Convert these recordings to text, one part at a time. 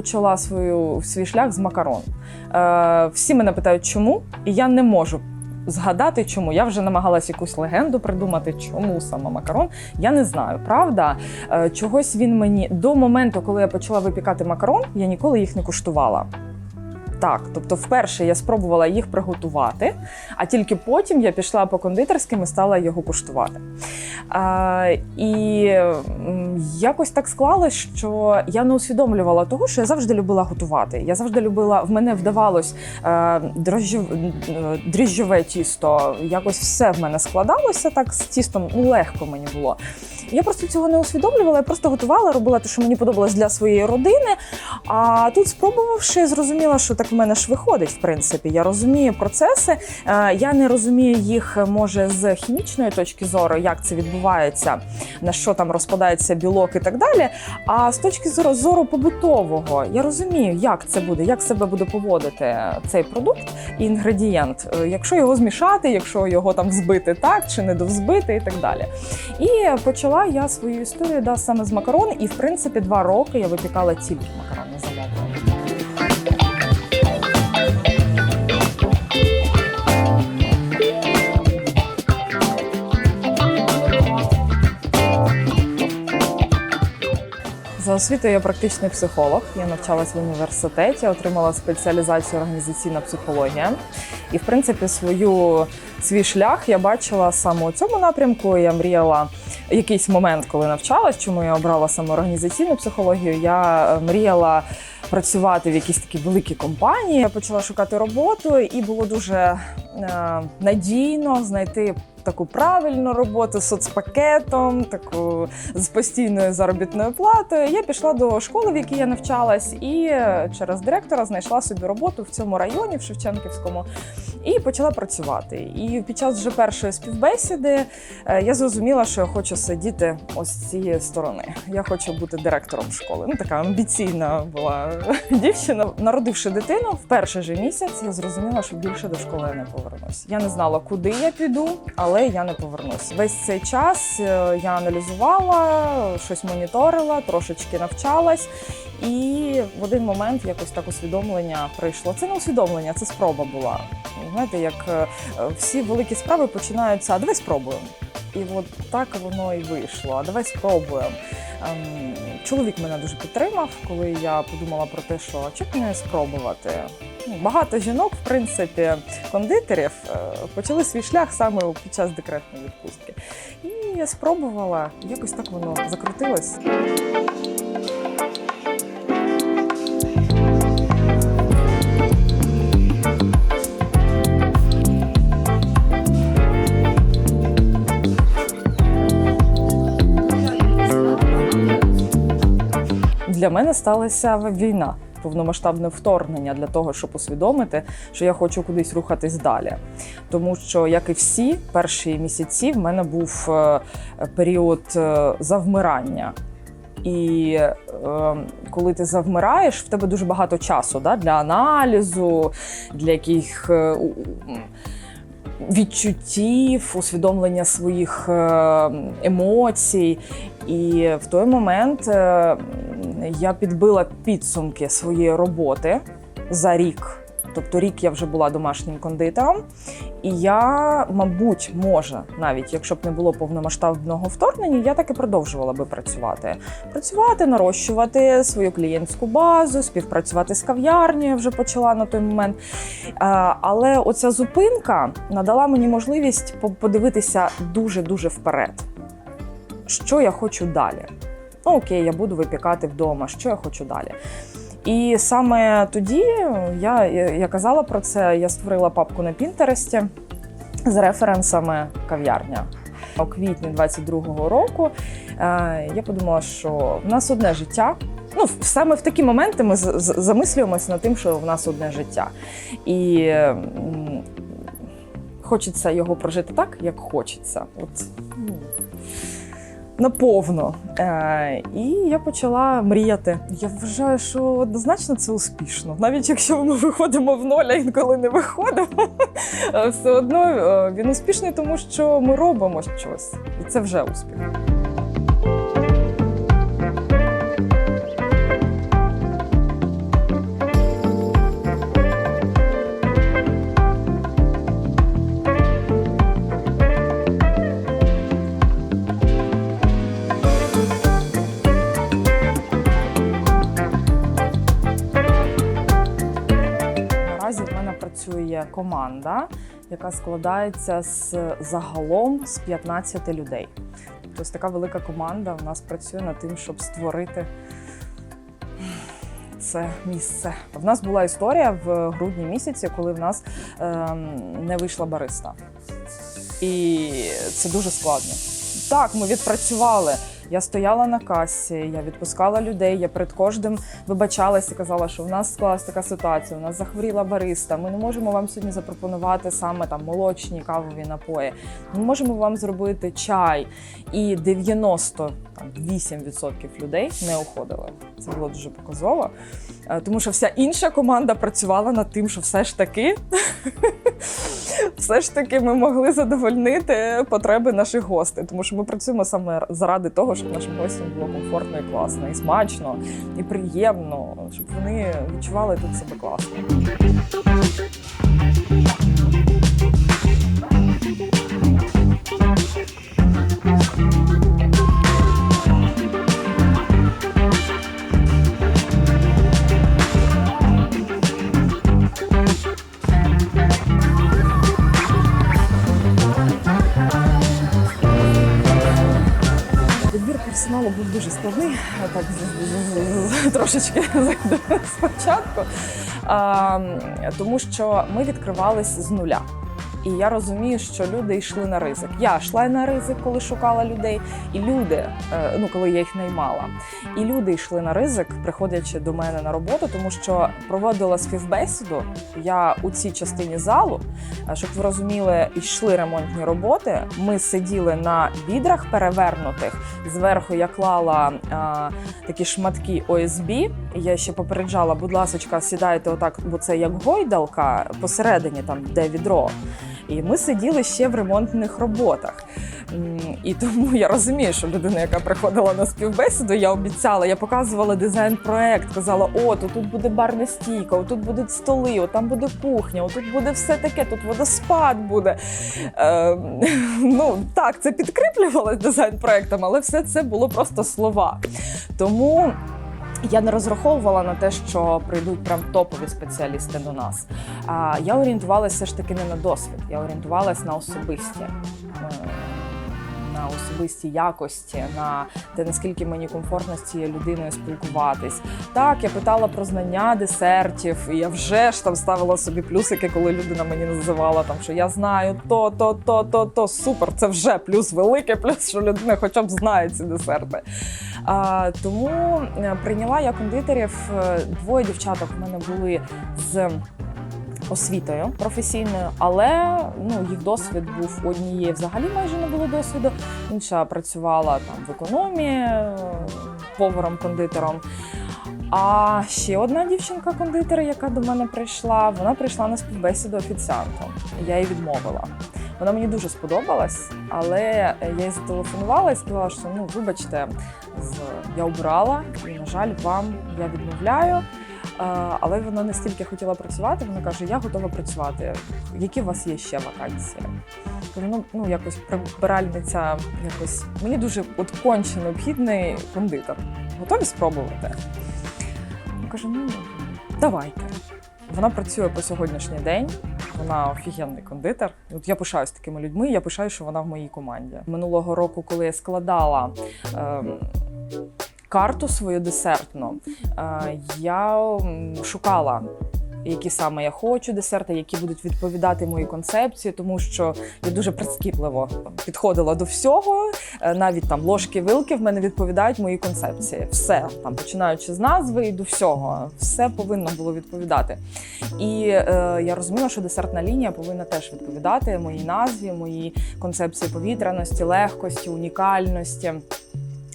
почала свою свій шлях з макарон. Е, всі мене питають, чому, і я не можу. Згадати, чому я вже намагалась якусь легенду придумати, чому саме макарон. Я не знаю, правда. Е, чогось він мені до моменту, коли я почала випікати макарон, я ніколи їх не куштувала. Так, тобто, вперше я спробувала їх приготувати, а тільки потім я пішла по кондитерським і стала його куштувати. А, і якось так склалось, що я не усвідомлювала того, що я завжди любила готувати. Я завжди любила, в мене вдавалось е, дрожжів, е, дріжджове тісто. Якось все в мене складалося так з тістом, ну, легко мені було. Я просто цього не усвідомлювала, я просто готувала, робила те, що мені подобалось для своєї родини. А тут, спробувавши, зрозуміла, що так в мене ж виходить, в принципі. Я розумію процеси. е, Я не розумію їх, може, з хімічної точки зору, як це відбувається, на що там розпадається білок і так далі. А з точки зору, зору побутового, я розумію, як це буде, як себе буде поводити цей продукт і інгредієнт, Е, якщо його змішати, якщо його там взбити так чи не довзбити і так далі. І почала я свою історію да, саме з макарон, і в принципі два роки я випікала тільки макарони. Освітою я практичний психолог. Я навчалась в університеті, отримала спеціалізацію організаційна психологія. І, в принципі, свою свій шлях я бачила саме у цьому напрямку. Я мріяла якийсь момент, коли навчалась, чому я обрала саме організаційну психологію. Я е, мріяла працювати в якійсь такій великій компанії. Я почала шукати роботу, і було дуже е, надійно знайти. Таку правильну роботу з соцпакетом, таку з постійною заробітною платою. Я пішла до школи, в якій я навчалась, і е, через директора знайшла собі роботу в цьому районі, в Шевченківському, і почала працювати. І під час вже першої співбесіди е, я зрозуміла, що я хочу сидіти ось з цієї сторони. Я хочу бути директором школи. Ну така амбіційна була дівчина. Народивши дитину, в перший же місяць я зрозуміла, що більше до школи я не повернусь. Я не знала, куди я піду, але я не повернусь. Весь цей час е, я аналізувала, щось моніторила, трошечки навчалась. І в один момент якось так усвідомлення прийшло. Це не усвідомлення, це спроба була. Знаєте, як е, всі великі справи починаються, а давай спробуємо. І от так воно і вийшло. А давай спробуємо. Ем, Чоловік мене дуже підтримав, коли я подумала про те, що б не спробувати. Ну, Багато жінок, в принципі, кондитерів е, почали свій шлях саме під час декретної відпустки. І я спробувала, якось так воно закрутилось. Для мене сталася війна, повномасштабне вторгнення для того, щоб усвідомити, що я хочу кудись рухатись далі. Тому що, як і всі перші місяці, в мене був е, період е, завмирання. І е, коли ти завмираєш, в тебе дуже багато часу да, для аналізу, для яких е, відчуттів, усвідомлення своїх е, емоцій. І в той момент е, я підбила підсумки своєї роботи за рік. Тобто рік я вже була домашнім кондитером, і я, мабуть, може, навіть якщо б не було повномасштабного вторгнення, я так і продовжувала би працювати. Працювати, нарощувати свою клієнтську базу, співпрацювати з кав'ярнею вже почала на той момент. Але оця зупинка надала мені можливість подивитися дуже-дуже вперед. Що я хочу далі? Ну, окей, я буду випікати вдома, що я хочу далі. І саме тоді я, я казала про це, я створила папку на Пінтересті з референсами кав'ярня. У квітні 22-го року е, я подумала, що в нас одне життя. Ну, саме в такі моменти ми замислюємося над тим, що в нас одне життя. І хочеться його прожити так, як хочеться. От, ну, наповно. Е, і я почала мріяти. Я вважаю, що однозначно це успішно. Навіть якщо ми виходимо в ноль, а інколи не виходимо, е, все одно е, він успішний, тому що ми робимо щось. І це вже успіх. Працює команда, яка складається з загалом з 15 людей. Тобто така велика команда у нас працює над тим, щоб створити це місце. В нас була історія в грудні місяці, коли в нас ем, не вийшла бариста. І це дуже складно. Так, ми відпрацювали. Я стояла на касі, я відпускала людей. Я перед кожним вибачалася і казала, що в нас склалась така ситуація. У нас захворіла бариста. Ми не можемо вам сьогодні запропонувати саме там молочні кавові напої. Ми можемо вам зробити чай. І 98% людей не уходили. Це було дуже показово, Е, тому що вся інша команда працювала над тим, що все ж таки. Все ж таки ми могли задовольнити потреби наших гостей, тому що ми працюємо саме заради того, щоб нашим гостям було комфортно і класно, і смачно, і приємно, щоб вони відчували тут себе класно. Персоналу був дуже складний, так трошечки спочатку, тому що ми відкривались з нуля. І я розумію, що люди йшли на ризик. Я йшла на ризик, коли шукала людей, і люди, е, ну коли я їх наймала, і люди йшли на ризик, приходячи до мене на роботу, тому що проводила співбесіду. Я у цій частині залу, е, щоб ви розуміли, йшли ремонтні роботи. Ми сиділи на відрах перевернутих. Зверху я клала е, такі шматки ОСБ. Я ще попереджала, будь ласка, сідайте отак, бо це як гойдалка посередині, там де відро. І ми сиділи ще в ремонтних роботах. І тому я розумію, що людина, яка приходила на співбесіду, я обіцяла, я показувала дизайн-проект, казала: о, тут буде барна стійка, отут будуть столи, от там буде кухня, отут буде все таке, тут водоспад буде. Е, ну так, це підкріплювалося дизайн-проектом, але все це було просто слова. Тому. Я не розраховувала на те, що прийдуть прям топові спеціалісти до нас. А я орієнтувалася все ж таки не на досвід, я орієнтувалася на особисті. На особисті якості, на те, наскільки мені комфортно з цією людиною спілкуватись. Так, я питала про знання десертів, і я вже ж там ставила собі плюсики, коли людина мені називала там, що я знаю то, то, то, то, то. Супер, це вже плюс великий, плюс, що людина хоча б знає ці десерти. А, тому е, прийняла я кондитерів. е, Двоє дівчаток в мене були з освітою професійною, але ну, їх досвід був однієї взагалі майже не було досвіду. Інша працювала там в економії поваром-кондитером. А ще одна дівчинка-кондитер, яка до мене прийшла, вона прийшла на співбесіду офіціантом. Я їй відмовила. Вона мені дуже сподобалась, але я їй зателефонувала і сказала, що ну вибачте, я обрала, і на жаль, вам я відмовляю. Е, Але вона настільки хотіла працювати, вона каже: Я готова працювати. Які у вас є ще вакансії? Кажу, ну, ну якось прибиральниця, якось мені дуже от конче необхідний кондитер. Готові спробувати? Я кажу, ну давайте. Вона працює по сьогоднішній день. Вона офігенний кондитер. От я пишаюсь такими людьми. Я пишаю, що вона в моїй команді. Минулого року, коли я складала. ем, Карту свою десертну е, я шукала, які саме я хочу десерти, які будуть відповідати моїй концепції, тому що я дуже прискіпливо підходила до всього. Е, Навіть там ложки, вилки в мене відповідають моїй концепції. Все там, починаючи з назви і до всього, все повинно було відповідати. І е, я розуміла, що десертна лінія повинна теж відповідати моїй назві, моїй концепції повітряності, легкості, унікальності.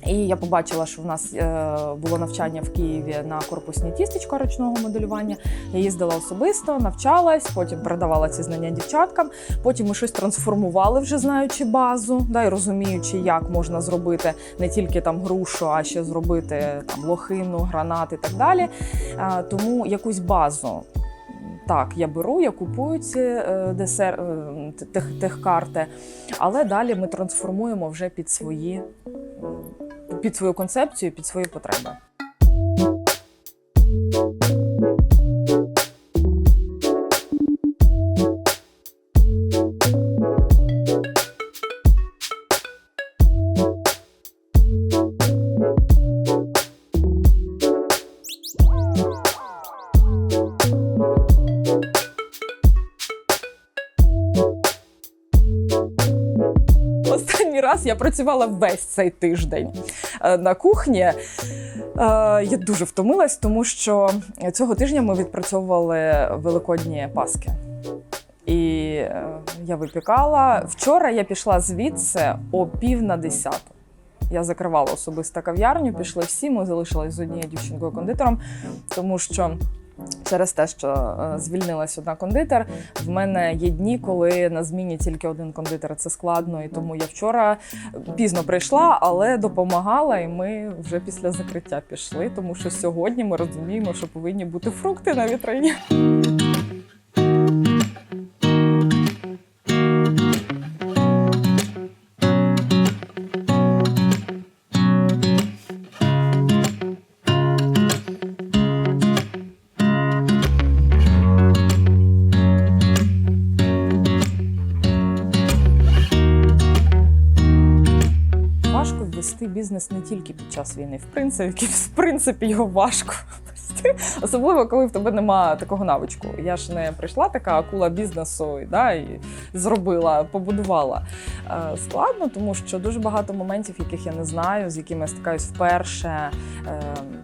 І я побачила, що в нас е, було навчання в Києві на корпусній тістечко ручного моделювання. Я їздила особисто, навчалась, потім передавала ці знання дівчаткам. Потім ми щось трансформували, вже знаючи базу, да, і розуміючи, як можна зробити не тільки там грушу, а ще зробити там лохину, гранат і так далі. Тому якусь базу. Так, я беру, я купую ці е, десер, е, тех, техкарти, але далі ми трансформуємо вже під свої під свою концепцію, під свої потреби. Останній раз я працювала весь цей тиждень на кухні. Е, Я дуже втомилась, тому що цього тижня ми відпрацьовували великодні паски. І е, я випікала. Вчора я пішла звідси о пів на десяту. Я закривала особисто кав'ярню, пішли всі. Ми залишились з однією дівчинкою кондитером, тому що через те, що е, звільнилась одна кондитер, в мене є дні, коли на зміні тільки один кондитер. Це складно. І тому я вчора пізно прийшла, але допомагала, і ми вже після закриття пішли, тому що сьогодні ми розуміємо, що повинні бути фрукти на вітрині. Ввести бізнес не тільки під час війни. В принципі, в принципі, його важко вести, особливо коли в тебе немає такого навичку. Я ж не прийшла така акула бізнесу да, і зробила, побудувала. Е, Складно, тому що дуже багато моментів, яких я не знаю, з якими я стикаюсь вперше. Е,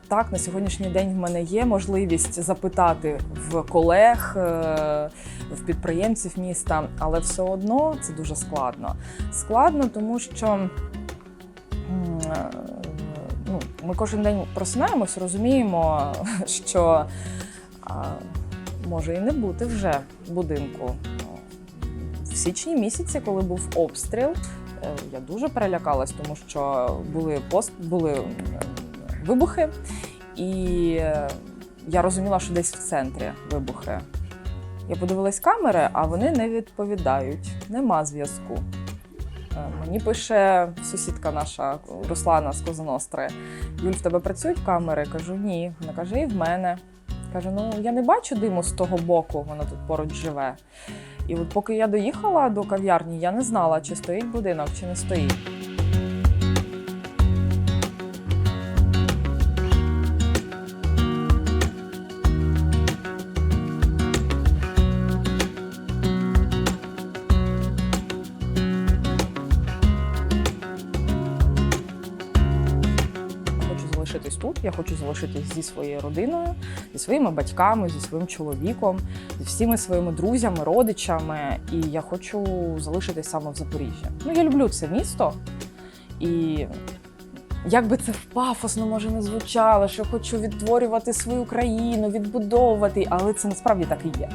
Так, на сьогоднішній день в мене є можливість запитати в колег, е, в підприємців міста, але все одно це дуже складно. Складно, тому що. Е, Ну, ми кожен день просинаємось, розуміємо, що а, може і не бути вже будинку. В січні місяці, коли був обстріл, е, я дуже перелякалась, тому що були пост, були вибухи, і е, я розуміла, що десь в центрі вибухи. Я подивилась камери, а вони не відповідають. Нема зв'язку. Е, Мені пише сусідка наша Руслана з Козоностри. Юль, в тебе працюють камери? Кажу, ні. Вона каже, і в мене. Каже: ну я не бачу диму з того боку, вона тут поруч живе. І от поки я доїхала до кав'ярні, я не знала, чи стоїть будинок, чи не стоїть. Я хочу залишитись зі своєю родиною, зі своїми батьками, зі своїм чоловіком, зі всіми своїми друзями, родичами. І я хочу залишитись саме в Запоріжжі. Ну, я люблю це місто. І як би це пафосно може не звучало, що хочу відтворювати свою країну, відбудовувати, але це насправді так і є.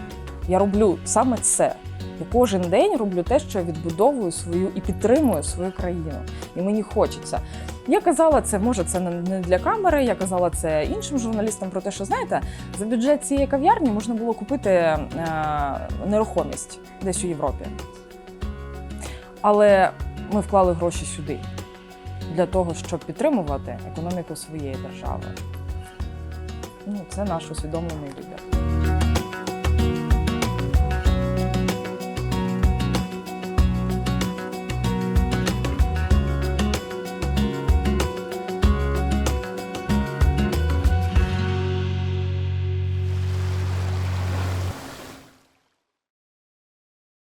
Я роблю саме це. Я кожен день роблю те, що я відбудовую свою і підтримую свою країну. І мені хочеться. Я казала це, може, це не- для камери. Я казала це іншим журналістам про те, що знаєте, за бюджет цієї кав'ярні можна було купити е, нерухомість десь у Європі. Але ми вклали гроші сюди для того, щоб підтримувати економіку своєї держави. Ну, це наш усвідомлений вибір.